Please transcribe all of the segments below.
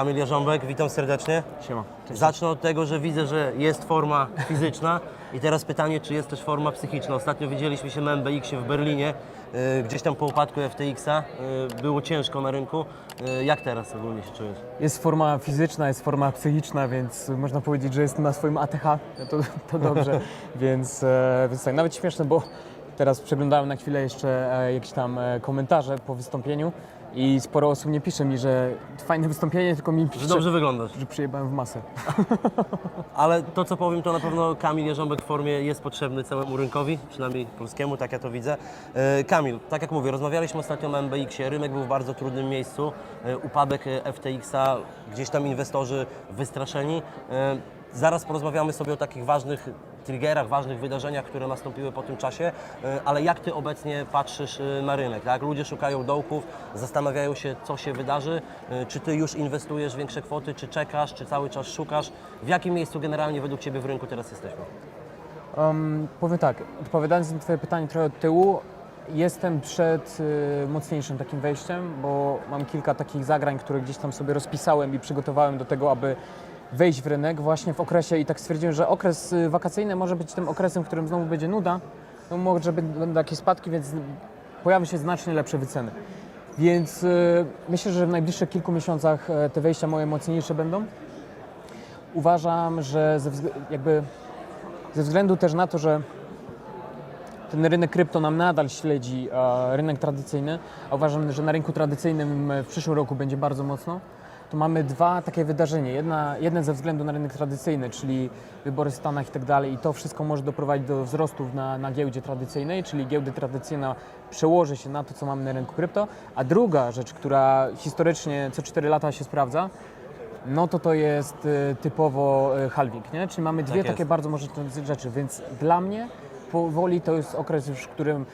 Kamil Jarząbek, witam serdecznie. Siema. Zacznę od tego, że widzę, że jest forma fizyczna i teraz pytanie, czy jest też forma psychiczna. Ostatnio widzieliśmy się na MBX-ie w Berlinie, y, gdzieś tam po upadku FTX-a, y, było ciężko na rynku. Y, Jak teraz ogólnie się czujesz? Jest forma fizyczna, jest forma psychiczna, więc można powiedzieć, że jestem na swoim ATH, to, to dobrze. więc, e, więc tak, nawet śmieszne, bo teraz przeglądałem na chwilę jeszcze e, jakieś tam e, komentarze po wystąpieniu i sporo osób nie pisze mi, że fajne wystąpienie, tylko mi pisze, Że dobrze wyglądasz. że przyjebałem w masę. Ale to, co powiem, to na pewno Kamil Jarząbek w formie jest potrzebny całemu rynkowi, przynajmniej polskiemu, tak ja to widzę. E, Kamil, tak jak mówię, rozmawialiśmy ostatnio na MBX-ie, rynek był w bardzo trudnym miejscu, e, upadek e, FTX-a, gdzieś tam inwestorzy wystraszeni. E, Zaraz porozmawiamy sobie o takich ważnych triggerach, ważnych wydarzeniach, które nastąpiły po tym czasie, e, ale jak Ty obecnie patrzysz e, na rynek? Tak? Ludzie szukają dołków, zastanawiają się, co się wydarzy. E, Czy Ty już inwestujesz większe kwoty, czy czekasz, czy cały czas szukasz? W jakim miejscu generalnie według Ciebie w rynku teraz jesteśmy? Um, powiem tak, odpowiadając na Twoje pytanie trochę od tyłu, jestem przed y, mocniejszym takim wejściem, bo mam kilka takich zagrań, które gdzieś tam sobie rozpisałem i przygotowałem do tego, aby wejść w rynek właśnie w okresie i tak stwierdziłem, że okres y, wakacyjny może być tym okresem, w którym znowu będzie nuda, no może będą takie spadki, więc pojawią się znacznie lepsze wyceny. Więc y, myślę, że w najbliższych kilku miesiącach e, te wejścia moje mocniejsze będą. Uważam, że ze, jakby ze względu też na to, że ten rynek krypto nam nadal śledzi e, rynek tradycyjny, a uważam, że na rynku tradycyjnym e, w przyszłym roku będzie bardzo mocno, to mamy dwa takie wydarzenia. Jedna, jeden ze względu na rynek tradycyjny, czyli wybory w Stanach i tak dalej i to wszystko może doprowadzić do wzrostów na, na giełdzie tradycyjnej, czyli giełdy tradycyjna przełoży się na to, co mamy na rynku krypto. A druga rzecz, która historycznie co 4 lata się sprawdza, no to to jest y, typowo y, halving, nie? Czyli mamy dwie jest. takie bardzo możliwe rzeczy, więc dla mnie powoli to jest okres już, w którym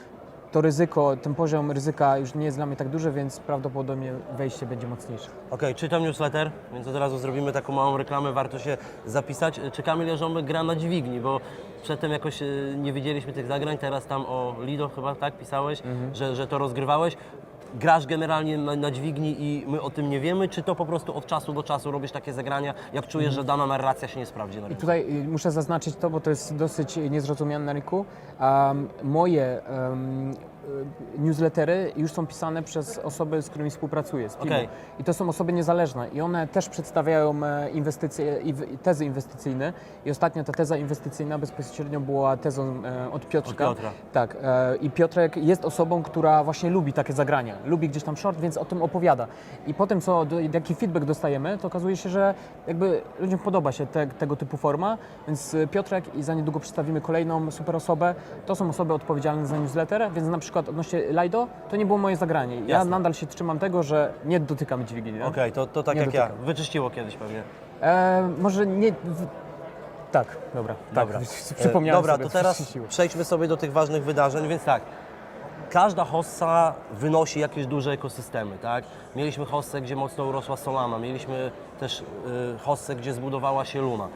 to ryzyko, ten poziom ryzyka już nie jest dla mnie tak duży, więc prawdopodobnie wejście będzie mocniejsze. Okej, czytam newsletter, więc od razu zrobimy taką małą reklamę, warto się zapisać. Czy Kamil Jarząbek gra na dźwigni, bo przedtem jakoś e, nie widzieliśmy tych zagrań, teraz tam o Lido chyba tak pisałeś, że, że to rozgrywałeś. Grasz generalnie na, na dźwigni i my o tym nie wiemy, czy to po prostu od czasu do czasu robisz takie zagrania, jak czujesz, że dana narracja się nie sprawdzi na I rynku? tutaj y, muszę zaznaczyć to, bo to jest dosyć niezrozumiane na rynku. Um, moje um, newslettery już są pisane przez osoby, z którymi współpracuję, z. Okej. I to są osoby niezależne i one też przedstawiają e, inwestycje, i tezy inwestycyjne. I ostatnio ta teza inwestycyjna bezpośrednio była tezą e, od Piotrka. Od Piotra. Tak. E, I Piotrek jest osobą, która właśnie lubi takie zagrania. Lubi gdzieś tam short, więc o tym opowiada. I potem, co, do- jaki feedback dostajemy, to okazuje się, że jakby ludziom podoba się te, tego typu forma, więc e, Piotrek i za niedługo przedstawimy kolejną super osobę. To są osoby odpowiedzialne za newsletter, więc na przykład odnośnie Lido, to nie było moje zagranie. Ja Jasne. nadal się trzymam tego, że nie dotykam dźwigni. nie? Okej, to, to tak Nie jak ja. dotykam. Wyczyściło kiedyś pewnie. E, może nie... W... Tak, dobra. Dobra. Tak, przypomniałem Dobra, sobie, to co teraz przejdźmy sobie do tych ważnych wydarzeń, więc tak. Każda hossa wynosi jakieś duże ekosystemy, tak? Mieliśmy hossę, gdzie mocno urosła Solana, mieliśmy też y, hossę, gdzie zbudowała się Luna.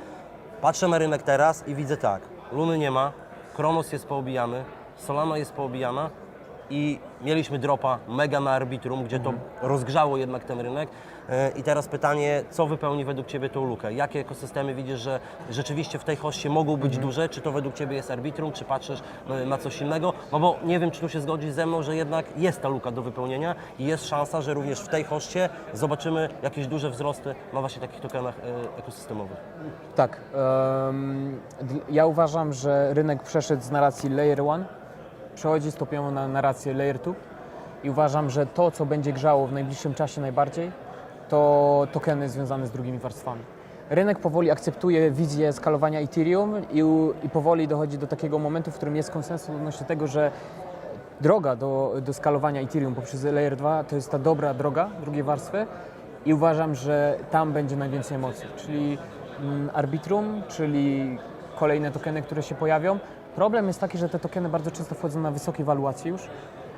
Patrzę na rynek teraz i widzę tak, Luny nie ma, Kronos jest poobijany, Solana jest poobijana i mieliśmy dropa mega na Arbitrum, gdzie to rozgrzało jednak ten rynek. E, I teraz pytanie, co wypełni według Ciebie tą lukę? Jakie ekosystemy widzisz, że rzeczywiście w tej hoście mogą być duże? Czy to według Ciebie jest Arbitrum, czy patrzysz e, na coś innego? No bo nie wiem, czy tu się zgodzisz ze mną, że jednak jest ta luka do wypełnienia i jest szansa, że również w tej hoście zobaczymy jakieś duże wzrosty na właśnie takich tokenach e, ekosystemowych. Tak. dl- ja uważam, że rynek przeszedł z narracji Layer 1, przechodzi stopniowo na narrację Layer 2 i uważam, że to, co będzie grzało w najbliższym czasie najbardziej, to tokeny związane z drugimi warstwami. Rynek powoli akceptuje wizję skalowania Ethereum i, i powoli dochodzi do takiego momentu, w którym jest konsensus odnośnie tego, że droga do, do skalowania Ethereum poprzez Layer 2 to jest ta dobra droga drugiej warstwy i uważam, że tam będzie najwięcej emocji, czyli mm, Arbitrum, czyli kolejne tokeny, które się pojawią. Problem jest taki, że te tokeny bardzo często wchodzą na wysokie waluacje już,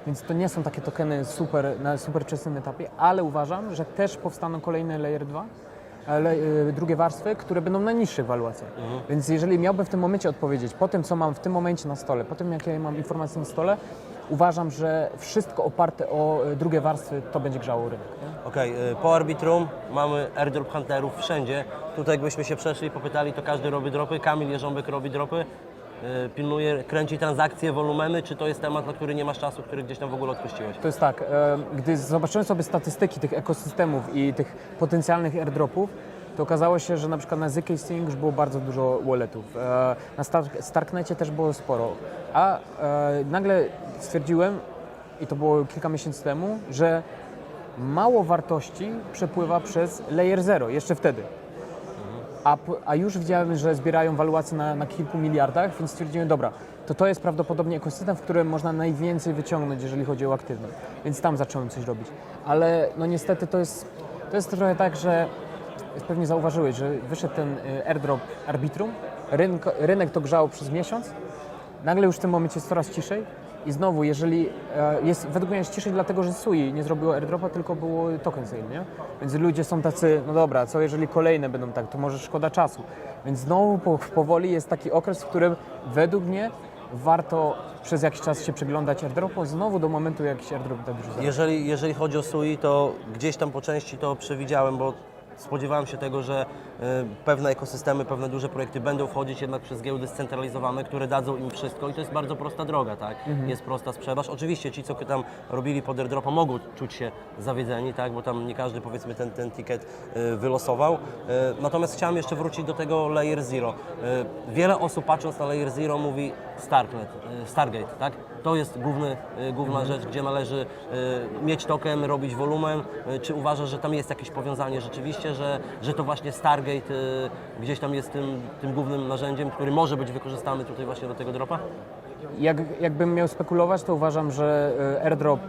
więc to nie są takie tokeny super, na super wczesnym etapie, ale uważam, że też powstaną kolejne Layer 2 ale y, drugie warstwy, które będą na niższych waluacjach. Więc jeżeli miałbym w tym momencie odpowiedzieć, po tym co mam w tym momencie na stole, po tym jakie mam informacje na stole, uważam, że wszystko oparte o y, drugie warstwy to będzie grzało rynek. Okej, y, po Arbitrum mamy airdrop hunterów wszędzie. Tutaj jakbyśmy się przeszli i popytali, to każdy robi dropy. Kamil Jerząbek robi dropy. Y, Pilnuje, kręci transakcje, wolumeny, czy to jest temat, na który nie masz czasu, który gdzieś tam w ogóle odpuściłeś? To jest tak, e, gdy zobaczyłem sobie statystyki tych ekosystemów i tych potencjalnych airdropów, to okazało się, że na przykład na ZK już było bardzo dużo walletów. E, Na Star- Starknecie też było sporo. A e, nagle stwierdziłem, i to było kilka miesięcy temu, że mało wartości przepływa przez Layer Zero, jeszcze wtedy. A, a już widziałem, że zbierają waluacje na, na kilku miliardach, więc stwierdziłem, dobra, to to jest prawdopodobnie ekosystem, w którym można najwięcej wyciągnąć, jeżeli chodzi o aktywność. Więc tam zacząłem coś robić. Ale no niestety to jest, to jest trochę tak, że pewnie zauważyłeś, że wyszedł ten y, airdrop Arbitrum, rynek, rynek to grzało przez miesiąc, nagle już w tym momencie jest coraz ciszej i znowu, jeżeli e, jest, według mnie jest ciszej dlatego, że SUI nie zrobiło airdropa, tylko było token sale, nie? Więc ludzie są tacy, no dobra, co jeżeli kolejne będą tak, to może szkoda czasu. Więc znowu po, powoli jest taki okres, w którym według mnie warto przez jakiś czas się przyglądać airdropom, znowu do momentu, jak się airdrop zarobić. Jeżeli, jeżeli chodzi o SUI, to gdzieś tam po części to przewidziałem, bo spodziewałem się tego, że y, pewne ekosystemy, pewne duże projekty będą wchodzić jednak przez giełdy scentralizowane, które dadzą im wszystko i to jest bardzo prosta droga, tak? Jest prosta sprzedaż. Oczywiście ci, co tam robili pod airdropa mogą czuć się zawiedzeni, tak? Bo tam nie każdy powiedzmy ten, ten ticket y, wylosował. Y, natomiast chciałem jeszcze wrócić do tego Layer Zero. Wiele osób patrząc na Layer Zero mówi Starknet, Stargate, tak? To jest główny, y, główna rzecz, gdzie należy y, mieć token, robić wolumen. Y, Czy uważasz, że tam jest jakieś powiązanie rzeczywiście, że, że to właśnie Stargate gdzieś tam jest tym, tym głównym narzędziem, który może być wykorzystany tutaj właśnie do tego dropa? Jak, jakbym miał spekulować, to uważam, że airdrop,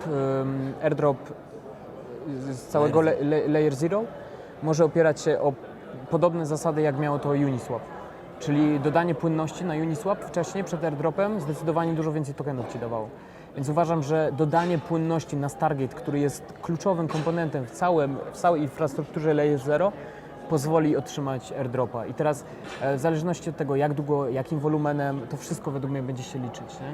airdrop z całego Layer Zero może opierać się o podobne zasady, jak miało to Uniswap. Czyli dodanie płynności na Uniswap wcześniej, przed airdropem, zdecydowanie dużo więcej tokenów Ci dawało. Więc uważam, że dodanie płynności na Stargate, który jest kluczowym komponentem w, całym, w całej infrastrukturze Layer Zero, pozwoli otrzymać airdropa. I teraz e, w zależności od tego, jak długo, jakim wolumenem, to wszystko według mnie będzie się liczyć. Nie?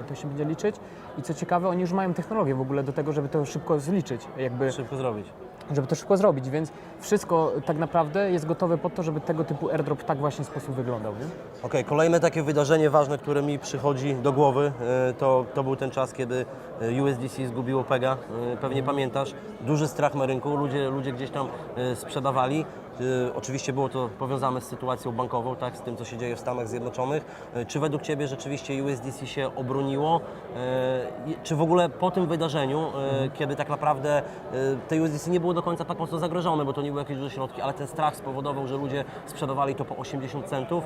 E, To się będzie liczyć. I co ciekawe, oni już mają technologię w ogóle do tego, żeby to szybko zliczyć, jakby, Szybko zrobić. żeby to szybko zrobić, więc wszystko tak naprawdę jest gotowe pod to, żeby tego typu airdrop w tak właśnie sposób wyglądał. Okej, kolejne takie wydarzenie ważne, które mi przychodzi do głowy, e, to, to był ten czas, kiedy USDC zgubiło PEGA. Pewnie pamiętasz, duży strach na rynku, ludzie, ludzie gdzieś tam sprzedawali. E, Oczywiście było to powiązane z sytuacją bankową, tak, z tym, co się dzieje w Stanach Zjednoczonych. E, Czy według Ciebie rzeczywiście USDC się obroniło? I- Czy w ogóle po tym wydarzeniu, e, kiedy tak naprawdę te USDC nie było do końca tak mocno zagrożone, bo to nie były jakieś duże środki, ale ten strach spowodował, że ludzie sprzedawali to po 80 centów.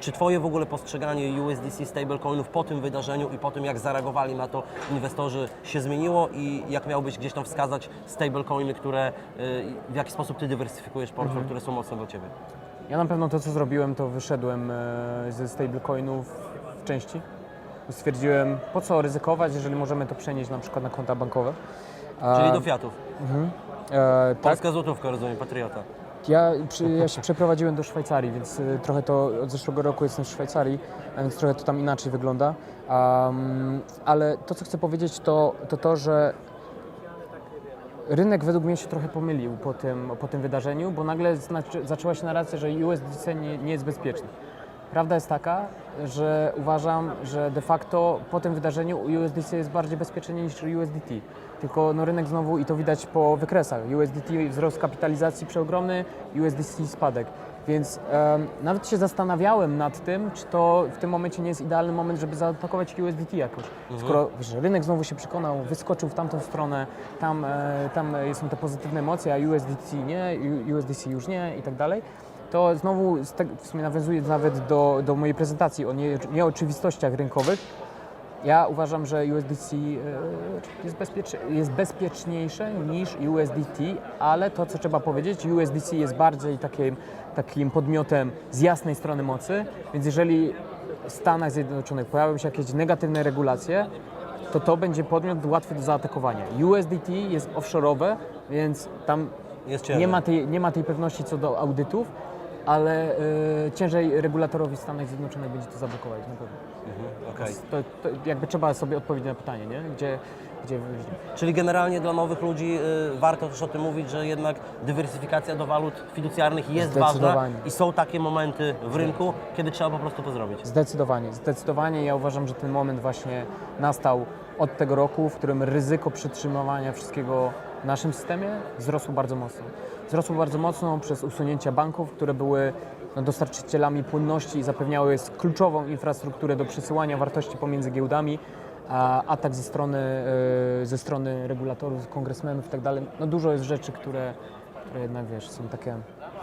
Czy Twoje w ogóle postrzeganie USDC stablecoinów po tym wydarzeniu i po tym, jak zareagowali na to inwestorzy się zmieniło i jak miałbyś gdzieś tam wskazać stablecoiny, które w jaki sposób Ty dywersyfikujesz portfel, które są mocne dla Ciebie? Ja na pewno to, co zrobiłem, to wyszedłem e, ze stablecoinów w części. Stwierdziłem, po co ryzykować, jeżeli możemy to przenieść na przykład na konta bankowe. Czyli do fiatów. e, tak, Polska złotówka, rozumiem, patriota. Ja, ja się przeprowadziłem do Szwajcarii, więc y, trochę to od zeszłego roku jestem w Szwajcarii, więc trochę to tam inaczej wygląda. Um, ale to, co chcę powiedzieć, to to, to że rynek według mnie się trochę pomylił po tym, po tym wydarzeniu, bo nagle znaczy, zaczęła się narracja, że USDC nie, nie jest bezpieczny. Prawda jest taka, że uważam, że de facto po tym wydarzeniu USDC jest bardziej bezpieczny niż USDT. Tylko no, rynek znowu, i to widać po wykresach, USDT wzrost kapitalizacji przeogromny, USDC spadek. Więc em, nawet się zastanawiałem nad tym, czy to w tym momencie nie jest idealny moment, żeby zaatakować USDT jakoś. Skoro wiesz, rynek znowu się przekonał, wyskoczył w tamtą stronę, tam, e, tam e, są te pozytywne emocje, a USDT nie, USDC już nie i tak dalej to znowu w sumie nawiązuje nawet do, do mojej prezentacji o nie, nieoczywistościach rynkowych. Ja uważam, że USDC e, jest, bezpiecz, jest bezpieczniejsze niż USDT, ale to, co trzeba powiedzieć, USDC jest bardziej takim, takim podmiotem z jasnej strony mocy, więc jeżeli w Stanach Zjednoczonych pojawią się jakieś negatywne regulacje, to to będzie podmiot łatwy do zaatakowania. USDT jest offshore'owe, więc tam. Nie ma, tej, nie ma tej pewności co do audytów, ale y, ciężej regulatorowi w Stanach Zjednoczonych będzie to zablokować na pewno. Mhm, okej. To, to jakby trzeba sobie odpowiedzieć na pytanie, nie? Gdzie, gdzie wyjść. Czyli generalnie dla nowych ludzi y, warto też o tym mówić, że jednak dywersyfikacja do walut fiducjarnych jest ważna i są takie momenty w rynku, kiedy trzeba po prostu to zrobić. Zdecydowanie, zdecydowanie. Ja uważam, że ten moment właśnie nastał od tego roku, w którym ryzyko przytrzymywania wszystkiego w naszym systemie wzrosło bardzo mocno. Wzrosło bardzo mocno przez usunięcia banków, które były no, dostarczycielami płynności i zapewniały kluczową infrastrukturę do przesyłania wartości pomiędzy giełdami, a atak ze strony, e, ze strony regulatorów, kongresmenów i tak. No dużo jest rzeczy, które, które jednak, wiesz, są takie...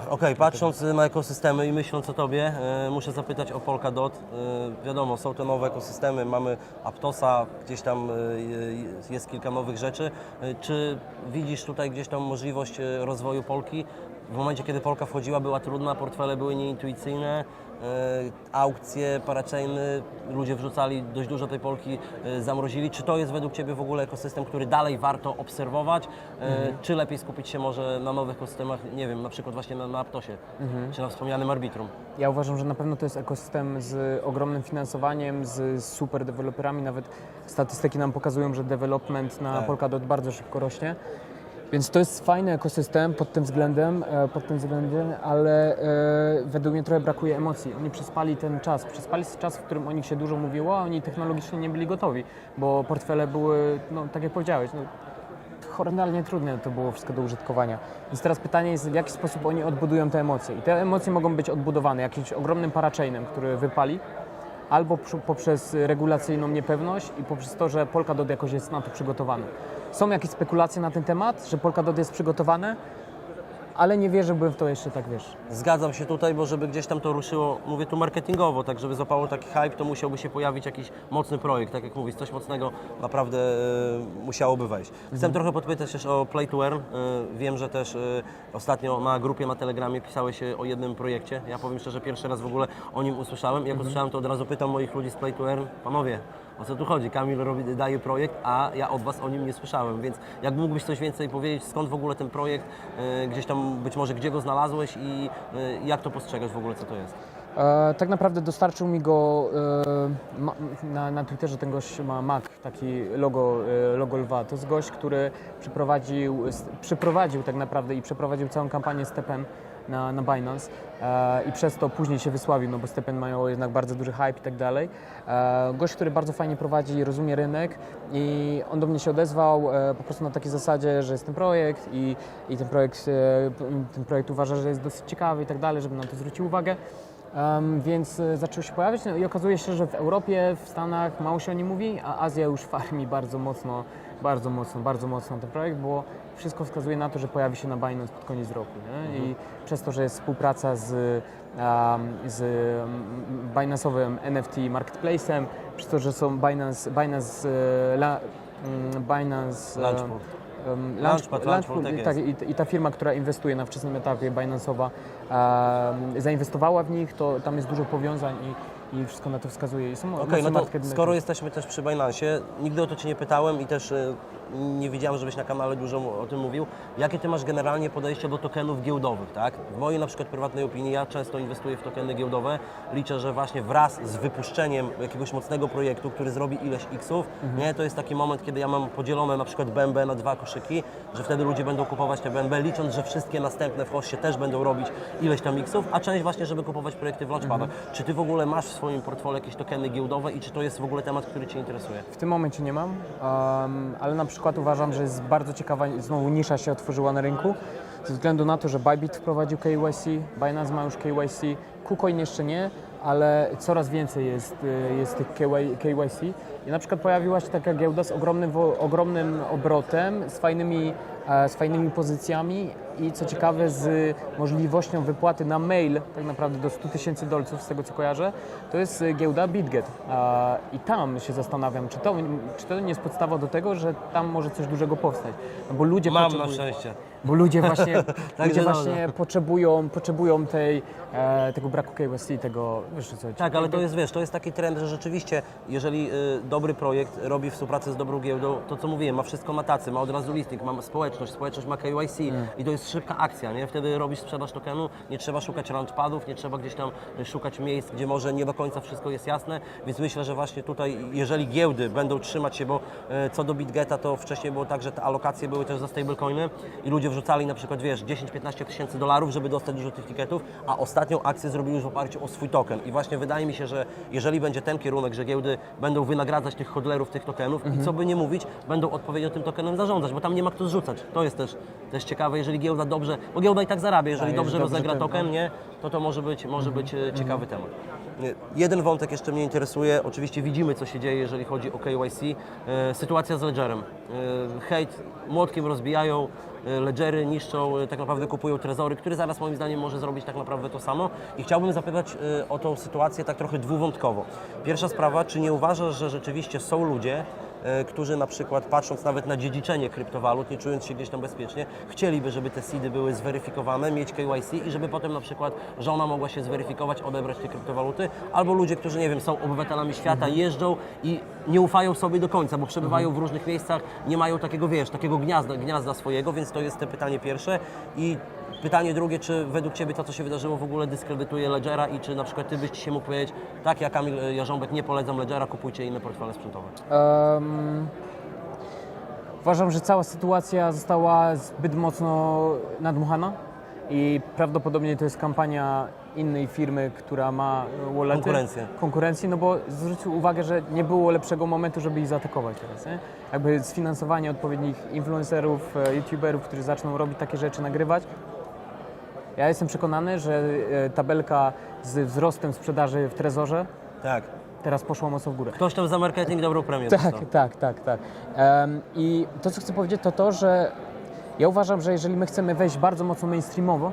Okej, patrząc na ekosystemy i myśląc o Tobie, e, muszę zapytać o Polkadot. E, wiadomo, są te nowe ekosystemy, mamy Aptosa, gdzieś tam e, jest kilka nowych rzeczy. E, czy widzisz tutaj gdzieś tam możliwość rozwoju Polki? W momencie, kiedy Polka wchodziła, była trudna, portfele były nieintuicyjne, e, aukcje, parachainy, ludzie wrzucali dość dużo tej Polki, e, zamrozili. Czy to jest według Ciebie w ogóle ekosystem, który dalej warto obserwować? E, Czy lepiej skupić się może na nowych ekosystemach, nie wiem, na przykład właśnie na, na Aptosie, czy na wspomnianym Arbitrum? Ja uważam, że na pewno to jest ekosystem z ogromnym finansowaniem, z super deweloperami. Nawet statystyki nam pokazują, że development na Tak. Polkadot bardzo szybko rośnie. Więc to jest fajny ekosystem pod tym względem, e, pod tym względem, ale e, według mnie trochę brakuje emocji. Oni przespali ten czas, przespali czas, w którym o nich się dużo mówiło, a oni technologicznie nie byli gotowi, bo portfele były, no tak jak powiedziałeś, no, horrendalnie trudne to było wszystko do użytkowania. Więc teraz pytanie jest, w jaki sposób oni odbudują te emocje. I te emocje mogą być odbudowane jakimś ogromnym parachainem, który wypali, albo poprzez regulacyjną niepewność i poprzez to, że Polkadot jakoś jest na to przygotowany. Są jakieś spekulacje na ten temat, że Polkadot jest przygotowane, ale nie wierzyłbym w to jeszcze tak, wiesz. Zgadzam się tutaj, bo żeby gdzieś tam to ruszyło, mówię tu marketingowo, tak żeby złapało taki hype, to musiałby się pojawić jakiś mocny projekt, tak jak mówisz, coś mocnego naprawdę e, musiałoby wejść. Chcę trochę podpytać też o Play to Earn. E, wiem, że też e, ostatnio na grupie na Telegramie pisałeś się o jednym projekcie. Ja powiem szczerze, pierwszy raz w ogóle o nim usłyszałem. Jak usłyszałem, to od razu pytam moich ludzi z Play to Earn, panowie, o co tu chodzi? Kamil robi, daje projekt, a ja od Was o nim nie słyszałem, więc jak mógłbyś coś więcej powiedzieć, skąd w ogóle ten projekt, e, gdzieś tam być może gdzie go znalazłeś i e, jak to postrzegasz w ogóle, co to jest? E, tak naprawdę dostarczył mi go e, ma, na, na Twitterze ten gość ma Mac, taki logo, e, logo lwa. To jest gość, który przyprowadził, s- przyprowadził tak naprawdę i przeprowadził całą kampanię Stepen na, na Binance e, i przez to później się wysławił, no bo Stepen mają jednak bardzo duży hype i tak dalej. E, gość, który bardzo fajnie prowadzi, rozumie rynek i on do mnie się odezwał e, po prostu na takiej zasadzie, że jest ten projekt i, i ten, projekt, ten projekt uważa, że jest dosyć ciekawy i tak dalej, żeby na to zwrócił uwagę. Em, więc zaczął się pojawiać no i okazuje się, że w Europie, w Stanach mało się o nim mówi, a Azja już farmi bardzo mocno, bardzo mocno, bardzo mocno ten projekt, bo wszystko wskazuje na to, że pojawi się na Binance pod koniec roku. Nie? I przez to, że jest współpraca z, um, z Binance'owym NFT Marketplace'em, przez to, że są Binance, Binance, e, la, mm, Binance e, Launchpool. Um, Launchpad, Launchpool, tak tak, i, i ta firma, która inwestuje na wczesnym etapie, Binance'owa, um, zainwestowała w nich, to tam jest dużo powiązań i, i wszystko na to wskazuje. Okej, mocno no to skoro jesteśmy też przy Binance'ie, nigdy o to Cię nie pytałem i też e, nie widziałem, żebyś na kanale dużo o tym mówił. Jakie Ty masz generalnie podejście do tokenów giełdowych, tak? W mojej na przykład prywatnej opinii, ja często inwestuję w tokeny giełdowe. Liczę, że właśnie wraz z wypuszczeniem jakiegoś mocnego projektu, który zrobi ileś xów, nie, to jest taki moment, kiedy ja mam podzielone na przykład BNB na dwa koszyki, że wtedy ludzie będą kupować te BNB, licząc, że wszystkie następne w hoście też będą robić ileś tam xów, a część właśnie, żeby kupować projekty w launchpadach. Czy Ty w ogóle masz w swoim portfolio jakieś tokeny giełdowe i czy to jest w ogóle temat, który Cię interesuje? W tym momencie nie mam, um, ale na przykład uważam, że jest bardzo ciekawa, znowu nisza się otworzyła na rynku, ze względu na to, że Bybit wprowadził KYC, Binance ma już KYC, KuCoin jeszcze nie, ale coraz więcej jest, y, jest tych KYC i na przykład pojawiła się taka giełda z ogromnym, ogromnym obrotem, z fajnymi, e, z fajnymi pozycjami i co ciekawe z możliwością wypłaty na mail tak naprawdę do 100 tysięcy dolców z tego co kojarzę, to jest giełda BitGet i tam się zastanawiam, czy to, czy to nie jest podstawa do tego, że tam może coś dużego powstać, no bo ludzie Mam na potrzebują- szczęście. Bo ludzie właśnie, ludzie no, właśnie potrzebują, potrzebują tej, e, tego braku KYC, tego, wiesz co, Tak, ale to jest, wiesz, to jest taki trend, że rzeczywiście, jeżeli y, dobry projekt robi współpracę z dobrą giełdą, to co mówiłem, ma wszystko na tacy, ma od razu listing, ma społeczność, społeczność ma KYC i to jest szybka akcja, nie? Wtedy robisz sprzedaż tokenu, nie trzeba szukać launchpadów, nie trzeba gdzieś tam y, szukać miejsc, gdzie może nie do końca wszystko jest jasne, więc myślę, że właśnie tutaj, jeżeli giełdy będą trzymać się, bo y, co do BitGeta, to wcześniej było tak, że te alokacje były też za stablecoiny i ludzie wrzucali na przykład, wiesz, 10-15 tysięcy dolarów, żeby dostać dużo tych tiketów, a ostatnią akcję zrobili już w oparciu o swój token. I właśnie wydaje mi się, że jeżeli będzie ten kierunek, że giełdy będą wynagradzać tych hodlerów tych tokenów i co by nie mówić, będą odpowiednio tym tokenem zarządzać, bo tam nie ma kto zrzucać. To jest też, też ciekawe, jeżeli giełda dobrze, bo giełda i tak zarabia, jeżeli Tak, dobrze rozegra ten, token, no. nie, to to może być, może być e, ciekawy temat. Nie, Jeden wątek jeszcze mnie interesuje. Oczywiście widzimy, co się dzieje, jeżeli chodzi o KYC. E, sytuacja z Ledgerem. E, hejt młotkiem rozbijają, Ledgery niszczą, e, tak naprawdę kupują trezory, który zaraz moim zdaniem może zrobić tak naprawdę to samo. I chciałbym zapytać e, o tą sytuację tak trochę dwuwątkowo. Pierwsza sprawa, czy nie uważasz, że rzeczywiście są ludzie, e, którzy na przykład patrząc nawet na dziedziczenie kryptowalut, nie czując się gdzieś tam bezpiecznie, chcieliby, żeby te seedy były zweryfikowane, mieć KYC i żeby potem na przykład żona mogła się zweryfikować, odebrać te kryptowaluty, albo ludzie, którzy nie wiem, są obywatelami świata, jeżdżą i nie ufają sobie do końca, bo przebywają w różnych miejscach, nie mają takiego, wiesz, takiego gniazda, gniazda swojego, więc to jest te pytanie pierwsze. I Pytanie drugie, czy według Ciebie to, co się wydarzyło, w ogóle dyskredytuje Ledgera i czy na przykład Ty byś się mógł powiedzieć, tak, ja Kamil Jarząbek nie polecam Ledgera, kupujcie inne portfele sprzętowe. Em, uważam, że cała sytuacja została zbyt mocno nadmuchana i prawdopodobnie to jest kampania innej firmy, która ma wallety. Konkurencję. Konkurencji, no bo zwróć uwagę, że nie było lepszego momentu, żeby ich zaatakować teraz, nie? Jakby sfinansowanie odpowiednich influencerów, e, youtuberów, którzy zaczną robić takie rzeczy, nagrywać. Ja jestem przekonany, że e, tabelka z wzrostem sprzedaży w Trezorze Tak. teraz poszła mocno w górę. Ktoś tam za marketing dobrą premię Tak, dostał. tak, tak, tak. Em, I to, co chcę powiedzieć, to to, że ja uważam, że jeżeli my chcemy wejść bardzo mocno mainstreamowo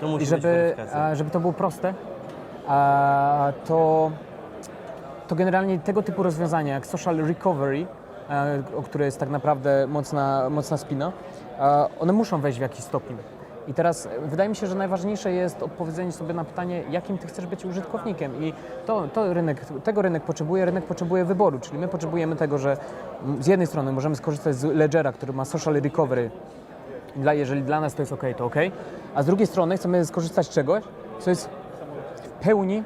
To musi żeby, żeby to było proste, to, to generalnie tego typu rozwiązania jak social recovery, o które jest tak naprawdę mocna, mocna spina, one muszą wejść w jakiś stopień. I teraz e, wydaje mi się, że najważniejsze jest odpowiedzenie sobie na pytanie, jakim ty chcesz być użytkownikiem. I to, to rynek, tego rynek potrzebuje, rynek potrzebuje wyboru. Czyli my potrzebujemy tego, że mm, z jednej strony możemy skorzystać z Ledgera, który ma social recovery, dla, jeżeli dla nas to jest ok, to ok, a z drugiej strony chcemy skorzystać z czegoś, co jest w pełni,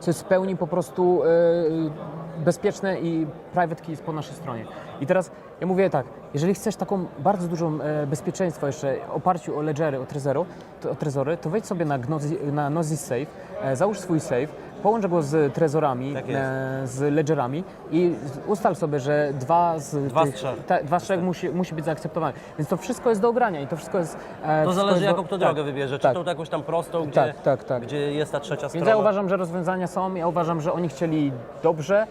co jest w pełni po prostu e, bezpieczne i private key jest po naszej stronie. I teraz ja mówię tak, jeżeli chcesz taką bardzo dużą e, bezpieczeństwo jeszcze w oparciu o ledgery, o, trezoro, to, o trezory, to wejdź sobie na, Gnozi, na Gnosis Safe, e, załóż swój safe, połącz go z trezorami, Tak e, z ledgerami i ustal sobie, że dwa z Dwa tych, trzech. ta, dwa z trzech musi, musi być zaakceptowane. Więc to wszystko jest do ogrania i to wszystko jest... e, To zależy, jaką kto tak, drogę wybierze. Czy tak. tą jakąś tam prostą, gdzie, Tak, tak, tak. gdzie jest ta trzecia Więc strona. ja uważam, że rozwiązania są, ja uważam, że oni chcieli dobrze,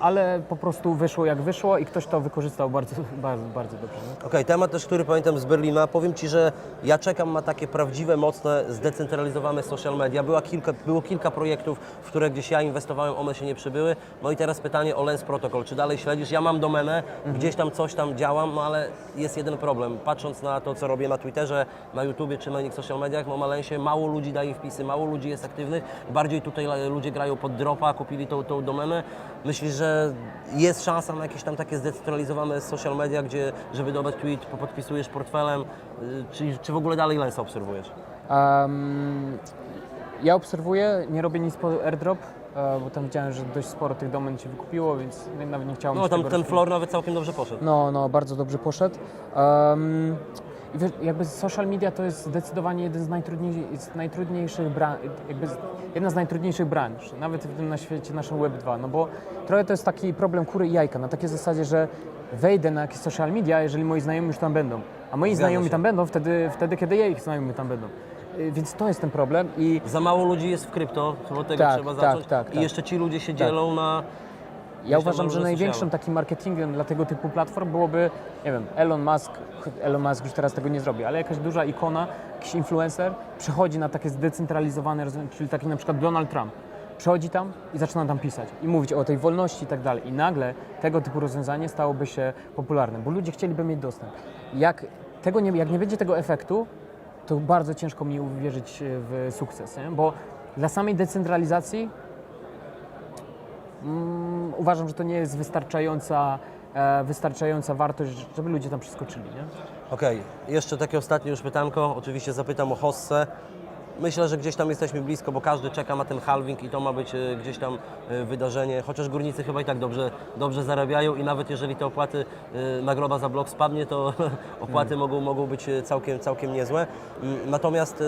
ale po prostu wyszło jak wyszło i ktoś to wykorzystał bardzo, bardzo, bardzo dobrze. Okej, temat też, który pamiętam z Berlina. Powiem Ci, że ja czekam na takie prawdziwe, mocne, zdecentralizowane social media. Była kilka, było kilka projektów, w które gdzieś ja inwestowałem, one się nie przybyły. No i teraz pytanie o Lens Protocol. Czy dalej śledzisz? Ja mam domenę, gdzieś tam coś tam działam, no ale jest jeden problem. Patrząc na to, co robię na Twitterze, na YouTubie czy na innych social mediach, no na Lensie mało ludzi daje wpisy, mało ludzi jest aktywnych. Bardziej tutaj e, ludzie grają pod dropa, kupili tą, tą domenę. Myślisz, że jest szansa na jakieś tam takie zdecentralizowane social media, gdzie, żeby dodać tweet, podpisujesz portfelem, y, czy, czy w ogóle dalej Lensa obserwujesz? Em, ja obserwuję, nie robię nic po airdrop, e, bo tam widziałem, że dość sporo tych domen się wykupiło, więc nawet nie chciałem No tam ten rozwijać. floor nawet całkiem dobrze poszedł. No, no, bardzo dobrze poszedł. Um, i wiesz, jakby social media to jest zdecydowanie jeden z, najtrudniej, z najtrudniejszych bran, jakby z, jedna z najtrudniejszych branż, nawet w tym na świecie naszym Web 2, no bo trochę to jest taki problem kury i jajka, na takiej zasadzie, że wejdę na jakieś social media, jeżeli moi znajomi już tam będą, a moi Zgadza znajomi się. tam będą wtedy, wtedy, kiedy ja ich znajomi tam będą. Y, Więc to jest ten problem i Za mało ludzi jest w krypto, chyba od tego Tak, trzeba tak, zacząć. tak, I tak. jeszcze ci ludzie się dzielą na... Ja Myślę, uważam, że największym takim marketingiem dla tego typu platform byłoby, nie wiem, Elon Musk, Elon Musk już teraz tego nie zrobi, ale jakaś duża ikona, jakiś influencer przychodzi na takie zdecentralizowane czyli taki na przykład Donald Trump. Przychodzi tam i zaczyna tam pisać i mówić o tej wolności i tak dalej. I nagle tego typu rozwiązanie stałoby się popularne, bo ludzie chcieliby mieć dostęp. Jak tego nie, jak nie będzie tego efektu, to bardzo ciężko mi uwierzyć e, w sukces, nie? bo dla samej decentralizacji mm, uważam, że to nie jest wystarczająca, e, wystarczająca wartość, żeby ludzie tam przeskoczyli. Nie? Okej, jeszcze takie ostatnie już pytanko. Oczywiście zapytam o Hossę. Myślę, że gdzieś tam jesteśmy blisko, bo każdy czeka na ten halving i to ma być e, gdzieś tam e, wydarzenie. Chociaż górnicy chyba i tak dobrze, dobrze zarabiają i nawet jeżeli te opłaty, e, nagroda za blok spadnie, to opłaty mogą, mogą być całkiem, całkiem niezłe. Mm, Natomiast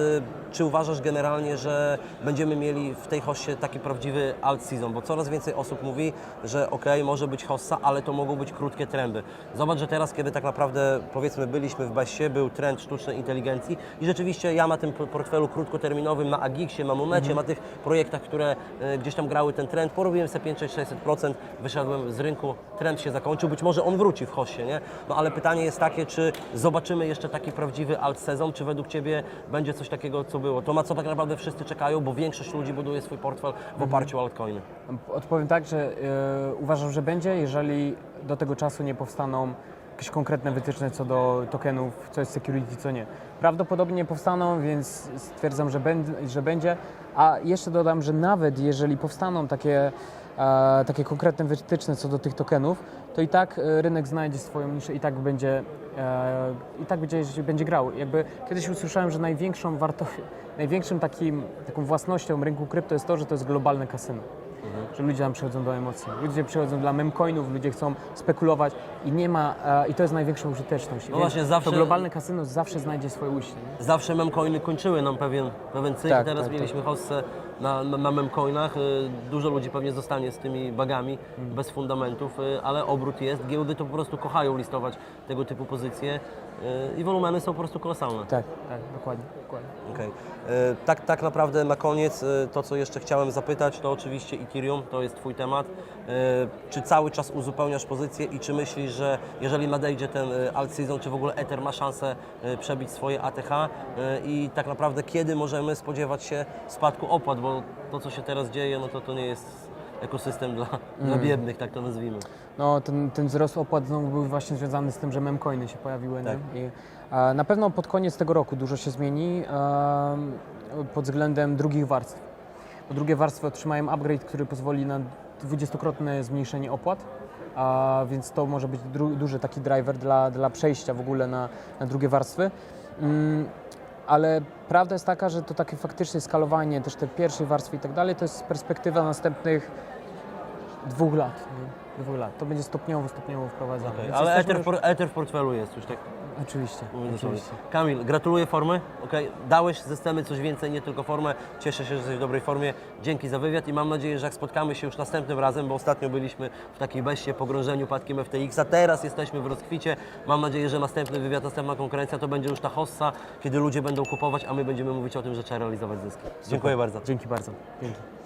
czy uważasz generalnie, że będziemy mieli w tej Hossie taki prawdziwy alt season? Bo coraz więcej osób mówi, że ok, może być Hossa, ale to mogą być krótkie trendy. Zobacz, że teraz, kiedy tak naprawdę powiedzmy byliśmy w Bessie, był trend sztucznej inteligencji i rzeczywiście ja na tym portfelu krótkoterminowym, na Agixie, na Momecie, na tych projektach, które e, gdzieś tam grały ten trend, porobiłem sobie 5-600%, wyszedłem z rynku, trend się zakończył, być może on wróci w Hossie, nie? No ale pytanie jest takie, czy zobaczymy jeszcze taki prawdziwy alt sezon, czy według Ciebie będzie coś takiego, co było? To ma co tak naprawdę wszyscy czekają, bo większość ludzi buduje swój portfel w oparciu o altcoiny. Odpowiem tak, że e, uważam, że będzie, jeżeli do tego czasu nie powstaną jakieś konkretne wytyczne co do tokenów, co jest security, co nie. Prawdopodobnie nie powstaną, więc stwierdzam, że, będ- że będzie. A jeszcze dodam, że nawet jeżeli powstaną takie, e, takie konkretne wytyczne co do tych tokenów, to i tak e, rynek znajdzie swoją niszę i tak będzie, e, i tak będzie, będzie grał. Jakby kiedyś usłyszałem, że największą wartością, największym takim, taką własnością rynku krypto jest to, że to jest globalne kasyno że ludzie tam przychodzą do emocji. Ludzie przychodzą dla memcoinów, ludzie chcą spekulować i nie ma, e, i to jest największą użyteczność. Więc właśnie, zawsze- To globalne kasyno zawsze znajdzie swoje ujście. Nie? Zawsze memcoiny kończyły nam pewien, pewien cykl. Tak, Teraz tak, mieliśmy hossę na, na, na memcoinach. Y, Dużo ludzi pewnie zostanie z tymi bagami Mhm. bez fundamentów, y, ale obrót jest. Giełdy to po prostu kochają listować tego typu pozycje y, i wolumeny są po prostu kolosalne. Tak, tak, dokładnie. dokładnie. Okej. E, Tak, tak naprawdę na koniec e, to, co jeszcze chciałem zapytać, to oczywiście Ethereum, to jest Twój temat. E, Czy cały czas uzupełniasz pozycję i czy myślisz, że jeżeli nadejdzie ten e, alt season, czy w ogóle Ether ma szansę e, przebić swoje ATH i tak naprawdę kiedy możemy spodziewać się spadku opłat, bo to, co się teraz dzieje, no to to nie jest ekosystem dla, dla biednych, tak to nazwijmy. No, ten, ten wzrost opłat znowu był właśnie związany z tym, że memcoiny się pojawiły. Tak. I, e, na pewno pod koniec tego roku dużo się zmieni e, pod względem drugich warstw. Bo drugie warstwy otrzymają upgrade, który pozwoli na dwudziestokrotne zmniejszenie opłat. A więc to może być duży taki driver dla, dla przejścia w ogóle na, na drugie warstwy. Mm, ale prawda jest taka, że to takie faktycznie skalowanie też tej pierwszej warstwy i tak dalej, to jest perspektywa następnych dwóch lat. Nie? Dwóch lat. To będzie stopniowo, stopniowo wprowadzane. Więc Ale Ether w portfelu jest już tak. Oczywiście, oczywiście. Kamil, gratuluję formy. Okay. Dałeś ze sceny coś więcej, nie tylko formę. Cieszę się, że jesteś w dobrej formie. Dzięki za wywiad i mam nadzieję, że jak spotkamy się już następnym razem, bo ostatnio byliśmy w takiej beście pogrążeniu padkiem FTX, a teraz jesteśmy w rozkwicie. Mam nadzieję, że następny wywiad, następna konkurencja to będzie już ta hossa, kiedy ludzie będą kupować, a my będziemy mówić o tym, że trzeba realizować zyski. Dziękuję bardzo. Dzięki bardzo. Dzięki.